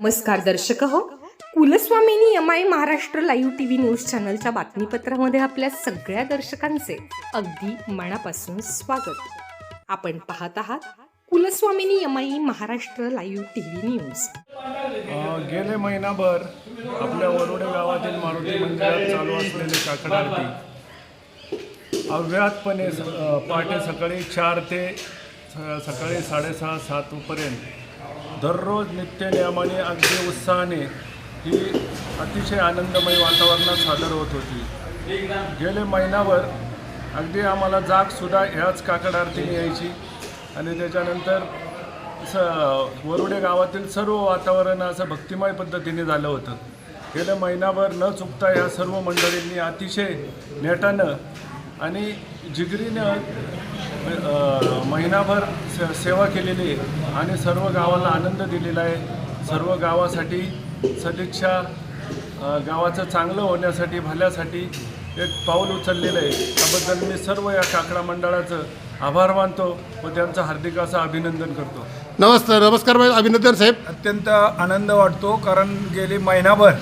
नमस्कार दर्शक हो. Kulswamini M I Maharashtra live T V news चॅनलच्या बातमीपत्रामध्ये आपल्या सगळ्या दर्शकांचे अगदी मनापासून स्वागत. आपण पाहत आहात Kulswamini M I Maharashtra live T V news गेले महिनाभर आपल्या वरुड गावातील मारुती मंदिरात चालू असलेली काकड आरती अव्याहतपणे पहाटे सकाळी चार ते स- सकाळी साडेसहा सातपर्यंत दररोज नित्यनियमाने अगदी उत्साहाने ही अतिशय आनंदमय वातावरणात सादर होत होती. गेले महिनाभर अगदी आम्हाला जागसुद्धा ह्याच काकड आरतीने यायची. आणि त्याच्यानंतर स वरुडे गावातील सर्व वातावरण असं भक्तिमय पद्धतीने झालं होतं. गेल्या महिनाभर न चुकता ह्या सर्व मंडळींनी अतिशय नेटानं आणि जिगरीनं महिनाभर से सेवा केलेली आहे आणि सर्व गावाला आनंद दिलेला आहे. सर्व गावासाठी सदिच्छा गावाचं चांगलं होण्यासाठी भल्यासाठी एक पाऊल उचललेलं आहे. त्याबद्दल मी सर्व या काकडा मंडळाचं आभार मानतो व त्यांचं हार्दिक असं अभिनंदन करतो. नमस्कार नमस्कार भाई अभिनंदन साहेब. अत्यंत आनंद वाटतो कारण गेली महिनाभर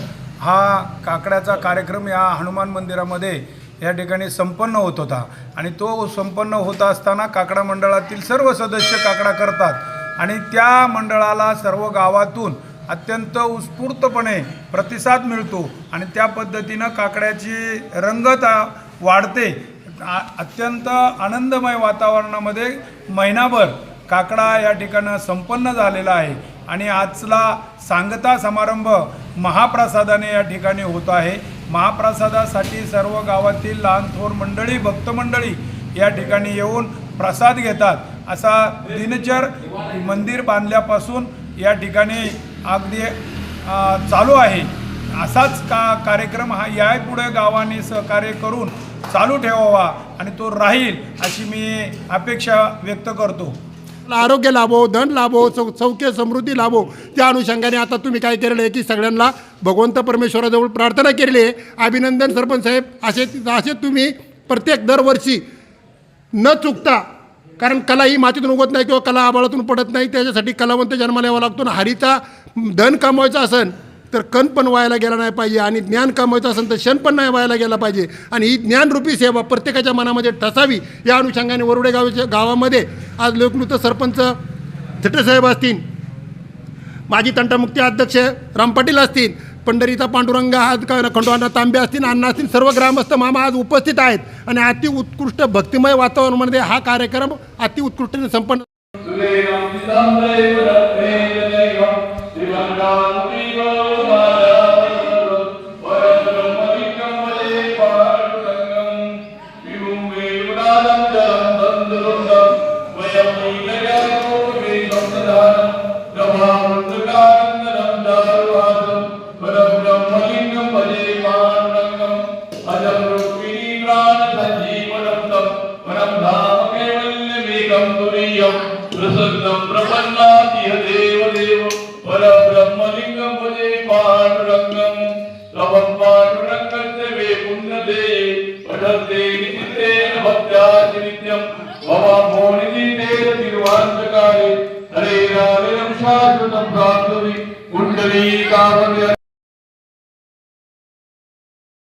हा काकड्याचा कार्यक्रम या हनुमान मंदिरामध्ये या ठिकाणी संपन्न होत होता. आणि तो संपन्न होत असताना काकडा मंडळातील सर्व सदस्य काकडा करतात. आणि त्या मंडळाला सर्व गावातून अत्यंत उत्स्फूर्तपणे प्रतिसाद मिळतो. आणि त्या पद्धतीनं काकड्याची रंगत वाढते. आ- अत्यंत आनंदमय वातावरणामध्ये महिनाभर काकडा या ठिकाणं संपन्न झालेला आहे. आणि आजला सांगता समारंभ महाप्रसादाने या ठिकाणी होत आहे. महाप्रसादासाठी सर्व गावातील लहान थोर मंडळी भक्तमंडळी या ठिकाणी येऊन प्रसाद घेतात. असा दिनचर मंदिर बांधल्यापासून या ठिकाणी अगदी चालू आहे. असाच का कार्यक्रम हा यापुढे गावाने सहकार्य करून चालू ठेवावा आणि तो राहील अशी मी अपेक्षा व्यक्त करतो. आरोग्य लाभो धन लाभो सौ सौख्य समृद्धी लाभो. त्या अनुषंगाने आता तुम्ही काय केलेलं आहे की सगळ्यांना भगवंत परमेश्वराजवळ प्रार्थना केलेली आहे. अभिनंदन सरपंच साहेब. असे असे तुम्ही प्रत्येक दरवर्षी न चुकता कारण कला ही मातीतून उगत नाही किंवा कला आबाळातून पडत नाही त्याच्यासाठी कलावंत जन्माला यावा लागतो. ना हरीचा धन कमवायचा असेल तर कण पण व्हायला गेला नाही पाहिजे आणि ज्ञान कमवायचं असेल तर क्षण पण नाही व्हायला गेला पाहिजे. आणि ही ज्ञानरूपी सेवा प्रत्येकाच्या मनामध्ये ठसावी या अनुषंगाने वरुडे गावाच्या गावामध्ये आज लोकनृत्य सरपंच थेटरसाहेब असतील माजी तंटमुक्ती अध्यक्ष राम पाटील असतील पंढरीचा पांडुरंग आज का खंडोबांना तांबे असतील अण्णा असतील सर्व ग्रामस्थ मामा आज उपस्थित आहेत. आणि अति उत्कृष्ट भक्तिमय वातावरणामध्ये हा कार्यक्रम अति उत्कृष्टने संपन्न സജീവനന്തം വനം നാമകേവല്യമേകം തുരീയം പ്രസന്നം പ്രപന്നാതിഹ ദേവദേവം പരബ്രഹ്മലിംഗം ഭജേ പാണ്ഡുരംഗം. തവം പാണ്ഡുരംഗത്തെ വേ പുണ്യതേ പഠത്തെ നിത്യേന ഭക്ത്യാചരിത്യം ഭവ മോണിതീതേന തിരുവാന്തകാലേ ഹരേ രാവിലം ശാശ്വതം പ്രാപ്തവി കുണ്ടലീകാവ്യ